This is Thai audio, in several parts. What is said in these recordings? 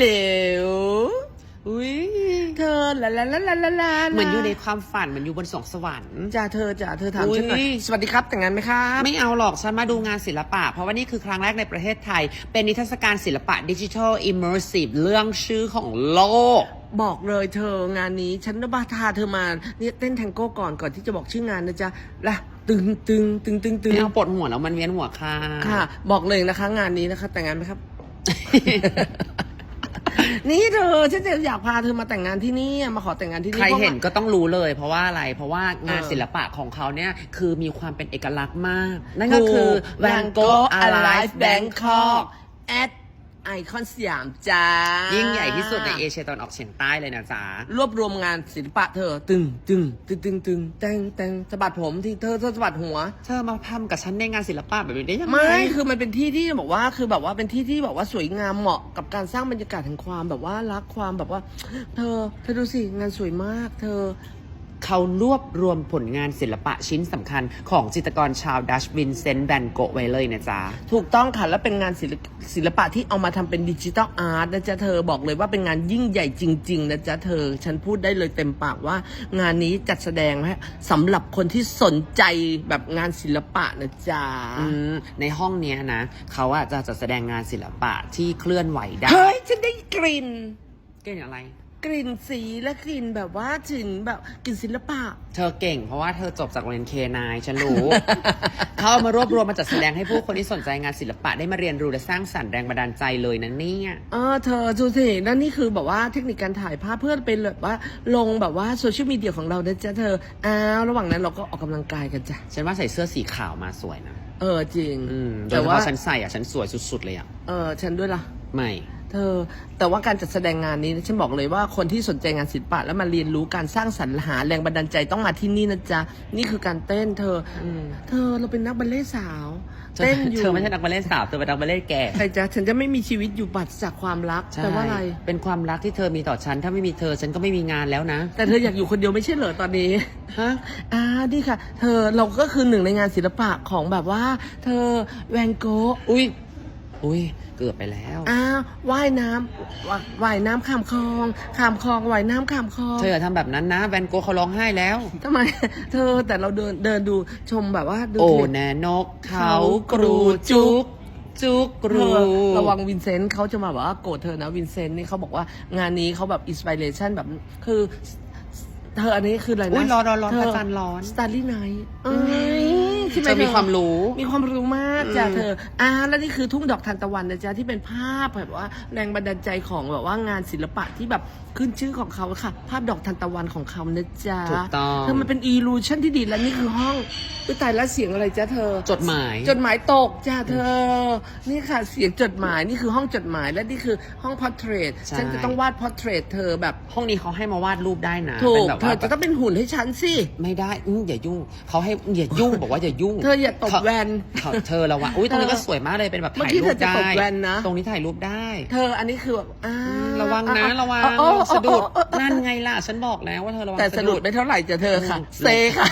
เหลวอุ้ยเธอลาลาลาลาลาลาเหมือนอยู่ในความฝันเหมือนอยู่บนสวงสวรรค์ จ่าเธอจ่าเธอถามฉันหน่อยอุ๊ยสวัสดีครับแต่งงานไหมครับไม่เอาหรอกฉันมาดูงานศิลปะ เพราะว่านี่คือครั้งแรกในประเทศไทย เป็นนิทรรศการศิลปะดิจิทัลอิมเมอร์ซีฟเรื่องชื่อของโลก บอกเลยเธองานนี้ฉันนบาทาเธอมาเนี่ยเต้นแทงโก้ก่อนก่อนที่จะบอกชื่องานนะจ๊ะละตึงตึงตึงตึงตึงไม่เอาปวดหัวแล้วมันเวียนหัวค่ะค่ะ บอกเลยนะคะ งานนี้นะคะ แต่งงานไหมครับ นี่เธอฉันจะอยากพาเธอมาแต่งงานที่นี่มาขอแต่งงานที่นี่ใครพาะว่าเห็นก็ต้องรู้เลย เพราะว่าอะไร เพราะว่างานเออศิลปะของเขาเนี่ยคือมีความเป็นเอกลักษณ์มาก นั่นก็คือ Van Van Gogh Gogh Alive Alive Bangkok Bangkok at ไอคอนสยามจ้า ยิ่ยิ่งใหญ่ที่สุดในเอเชียตะวันออกเฉียงใต้เลยนะจ๊ะ รวบรวมงานศิลปะเธอ ตึงตึงตึงตึงตึงแตงแตงสะบัดผมที่เธอเธอสะบัดหัว เธอมาทำกับฉันในงานศิลปะแบบนี้ได้ยังไง ไม่คือมันเป็นที่ที่บอกว่าคือแบบว่าเป็นที่ที่แบบว่าสวยงามเหมาะกับการสร้างบรรยากาศแห่งความแบบว่ารักความแบบว่า เธอเธอดูสิงานสวยมาก เธอ เขารวบรวมผลงานศิลปะชิ้นสำคัญ ของจิตรกรชาวดัชวินเซนต์แวนโกะไว้เลยนะจ๊ะ ถูกต้องค่ะ และเป็นงานศิลปศิลปะที่เอามาทำเป็นดิจิทัลอาร์ตนะจ๊ะเธอบอกเลยว่าเป็นงานยิ่งใหญ่จริง ๆ นะจ๊ะเธอ ฉันพูดได้เลยเต็มปากว่า งานนี้จัดแสดงให้สำหรับคนที่สนใจแบบงานศิลปะนะจ๊ะอืมในห้องเนี้ยนะเขาอะจะจัดแสดงงานศิลปะที่เคลื่อนไหวได้ เฮ้ย ฉันได้กลิ่นเก่งอะไร กลิ่นสีและกลิ่นแบบว่าถึงแบบกลิ่นศิลปะ เธอเก่งเพราะว่าเธอจบจากโรงเรียนเคนายฉันรู้ เขาเอามารวบรวมมาจัดแสดงให้ผู้คนที่สนใจงานศิลปะได้มาเรียนรู้และสร้างสรรค์แรงบันดาลใจเลยนะเนี่ย เออเธอดูสิแล้วนี่คือแบบว่าเทคนิคการถ่ายภาพเพื่อเป็นแบบว่าลงแบบว่าโซเชียลมีเดียของเรานะจ๊ะเธออ้าวระหว่างนั้นเราก็ออกกำลังกายกันจ้ะ ฉันว่าใส่เสื้อสีขาวมาสวยนะเออจริง อืมโดแต่ยเฉว่าพาะฉันใส่อะฉันสวยสุดๆเลยอะเออฉันด้วยล่ะ ไม่ เธอ แต่ว่าการจัดแสดงงานนี้นะฉันบอกเลยว่าคนที่สนใจงานศิลปะ แล้วมาเรียนรู้การสร้างสรรค์หาแรงบันดาลใจต้องมาที่นี่นะจ๊ะ นี่คือการเต้นเธออมเธอเราเป็นนักบัลเล่ต์สาวเธอเต้นอยู่เธอไม่ใช่นักบัลเล่ต์สาวเธอเป็นนักบัลเล่ต์แก่ใครจ๊ะฉันจะไม่มีชีวิตอยู่ปัดจากความรักใช่แต่ว่าอะไรเป็นความรักที่เธอมีต่อฉันถ้าไม่มีเธอฉันก็ไม่มีงานแล้วนะ แต่เธออยากอยู่คนเดียวไม่ใช่เหรอตอนนี้ฮะอ่านี่ค่ะ เธอเราก็คือหนึ่งในงานศิลปะของแบบว่า เธอแวนโกะอุ้ย อุ้ยเกือบไปแล้วอ่าว่ายน้ำว่ายว่ายน้ำข้ามคลองข้ามคลองว่ายน้ำข้ามคลองเธออย่าทำแบบนั้นนะแวนโกะเขาร้องไห้แล้วทำไม เธอแต่เราเดินเดินดูชมแบบว่าดูโอ้คลิปแน่นกเขากรูจุกจุกกเธรูอระวังวินเซนต์เขาจะมาแบบว่าโกรธเธอนะวินเซนต์นี่เขาบอกว่างานนี้เขาแบบอินสปิเรชันแบบคือเธออันนี้คืออะไรนะอุ้ยร้อนร้อนร้อนเธพระจันทร์ร้อนสตาร์ลี่ไนท์เอ้ย ใช่ไหมเธอมีเธอความรู้ มีความรู้มากจ้ะอืมเธออ่าแล้วนี่คือทุ่งดอกทานตะวันนะจ๊ะที่เป็นภาพแบบว่าแรงบันดาลใจของแบบว่างานศิลปะที่แบบขึ้นชื่อของเขาค่ะ ภาพดอกทานตะวันของเขานะจ๊ะถูกต้องเธอมันเป็นอีลูชันที่ดีแล้วนี่คือห้องอุ้ยตายแล้วเสียงอะไรจ๊ะเธอ จดหมาย จดหมายตกจ้ะเธอ นี่ค่ะเสียงจดหมายนี่คือห้องจดหมายและนี่คือห้องพอร์เทรตใช่ฉันจะต้องวาดพอร์เทรตเธอแบบห้องนี้เขาให้มาวาดรูปได้นะถูเป็นกแบบเธว่าอจะต้องเป็นหุ่นให้ฉันสิไม่ได้อื้ออย่ายุ่งเขาให้อย่ายุ่งบอกว่าอย่ายุ่งเธออย่าตบแวนเขาเธอระวังอุ้ยตรงนี้ก็เธอสวยมากเลยเป็นแบบเมื่อถ่ายกี้รูเธอปจะได้ตบแวนนะตรงนี้ถ่ายรูปได้ เธออันนี้คือแบบอ่าระวังนะอ่ระวังโอ้โอ้สะดุดโอ้โอ้นั่นไงล่ะฉันบอกแล้วว่าเธอระวังแต่สะดุดไม่เท่าไหร่จะเธอค่ะอืมเซค่ะ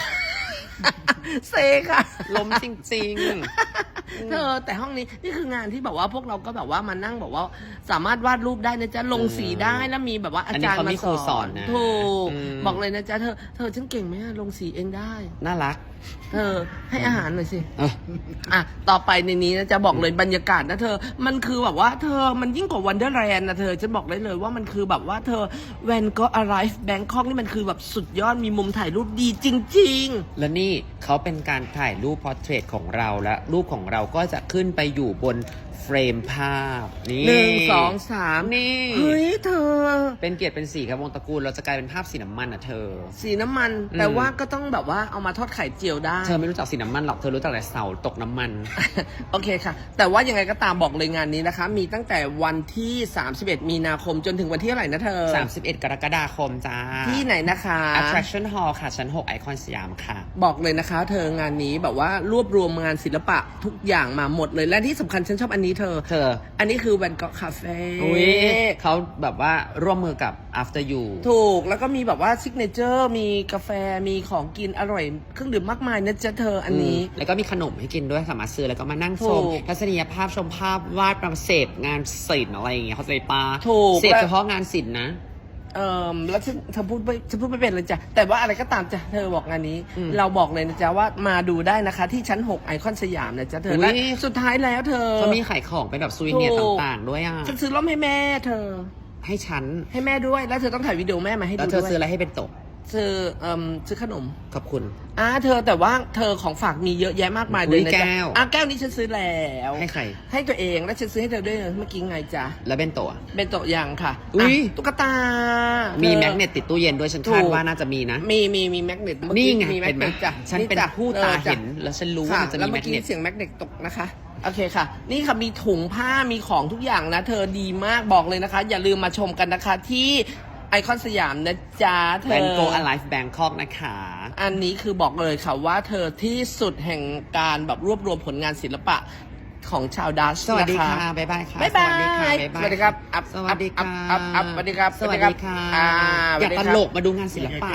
เซค่ะ ล้มจริง เธอแต่ห้องนี้นี่คืองานที่แบบว่าพวกเราก็แบบว่ามานั่งแบบว่า สามารถวาดรูปได้นะจ๊ะลงสีได้แล้วมีแบบว่าอาจารย์อันนี้มาเขามีครูสสออนนนะถูกอืม บอกเลยนะจ๊ะเธอเธอฉันเก่งไหมอะลงสีเองได้ๆน่ารัก เธอให้อาหารหน่อยสิเอออะ ต่อไปในนี้นะจะบอกเลยบรรยากาศนะเธอ มันคือแบบว่าเธอ มันยิ่งกว่าวันเดอร์แลนด์นะเธอ จะบอกได้เลยว่ามันคือแบบว่าเธอแวนก็ arrive Bangkok นี่มันคือแบบสุดยอด มีมุมถ่ายรูปดีจริง และนี่เขาเป็นการถ่ายรูปพอร์เทรตของเราและรูปของเราก็จะขึ้นไปอยู่บนเฟรมภาพ นี่ๆหนึ่งสองสามนี่เฮ้ยเธอ เป็นเกียรติเป็นสีครับวงตระกูล เราจะกลายเป็นภาพสีน้ำมันอะเธอ สีน้ำมันอืมแต่ว่าก็ต้องแบบว่าเอามาทอดไข่เจียวได้ เธอไม่รู้จักสีน้ำมันหรอกเธอรู้จักแต่เสาตกน้ำมัน โอเคค่ะ แต่ว่ายังไงก็ตามบอกเลยงานนี้นะคะ มีตั้งแต่วันที่ 31 มีนาคมจนถึงวันที่เท่าไหร่นะเธอ 31 กรกฎาคมจ้าที่ไหนนะคะ Attraction Hall ค่ะชั้น6ไอคอนสยามค่ะ บอกเลยนะคะ เธองานนี้แบบว่ารวบรวมงานศิลปะทุกอย่างมาหมดเลยและที่สำคัญฉันชอบอันนี้นี้เธอ เธออันนี้คือแวนก็คาเฟ่อุ้ยเขาแบบว่าร่วมมือกับ after you ถูกแล้วก็มีแบบว่าซิกเนเจอร์มีกาแฟมีของกินอร่อยเครื่องดื่มมากมายนะจ๊ะเธออันนี้ มแล้วก็มีขนมให้กินด้วยสามารถซื้อแล้วก็มานั่งชมถูกทัศนียภาพชมภาพวาดประเสพงานศิลป์อะไรอย่างเงี้ยเขาใจปาถูกเสพและ เฉพาะงานศิลป์นะ เอ่อแล้วฉันเธอพูดไม่ฉันพูดไม่เป็นเลยจ้ะ แต่ว่าอะไรก็ตามจ้ะ เธอบอกงานนี้ อืมเราบอกเลยนะจ๊ะว่ามาดูได้นะคะ ที่ชั้น 6 ไอคอนสยามนะจ๊ะเธออุ๊และยสุดท้ายแล้วเธอเขามีขายของเป็นแบบซูวิเนียร์ถูก ต่างๆ ด้วยอะ ฉันซื้อร่มให้แม่ เธอ ให้ฉันให้แม่ด้วย แล้วเธอต้องถ่ายวิดีโอแม่มาให้แล้วดูเธอด้วยซื้ออะไรให้เป็นโตะซื้อเอ่มซื้อขนมขอบคุณ อ่าเธอแต่ว่าเธอของฝากมีเยอะแยะมากมายเลยนะอุ๊ยจ๊ะแก้ว อะแก้วนี้ฉันซื้อแล้ว ให้ใคร ให้ตัวเองแล้วฉันซื้อให้เธอด้วยเมื่อกี้ไงจ๊ะแล้วเป็นโตะอะเป็นโตะยังค่ะอุ๊ยะตุ๊กตา มีธอแมกเนตติดตู้เย็นด้วยฉันถูคาดก ว่าน่าจะมีนะ มีมีมีแมกเนตเมื่อนี่กี้ไงมีแมเห็กนไหเนมตจ้ะฉันเป็นจ้ะผู้ออตาจ้ะ เห็นแล้วฉันรู้ว่าค่ะมันจะแล้วมีแมเมื่อกกี้เนตเสียงแมกเนตตกนะคะ โอเคค่ะ นี่ค่ะมีถุงผ้ามีของทุกอย่างนะ เธอดีมากบอกเลยนะคะ อย่าลืมมาชมกันนะคะที่ ไอคอนสยามนะจ๊ะเธอเป็นโก alive Bangkok นะคะ อันนี้คือบอกเลยค่ะว่าเธอที่สุดแห่งการแบบรวบรวมผลงานศิลปะของชาวดัชสวัสดีค่ะ บ๊ายบายค่ะ บ๊ายบาย สวัสดีค่ะบ๊ายบายสวัสดีครับ อัพสวัสดีค่ะอัพอัพอัพสวัสดีครับ สวัสดีค่ะ อ่าอยากสตวัสดีครับลกมาดูงานศิลปะ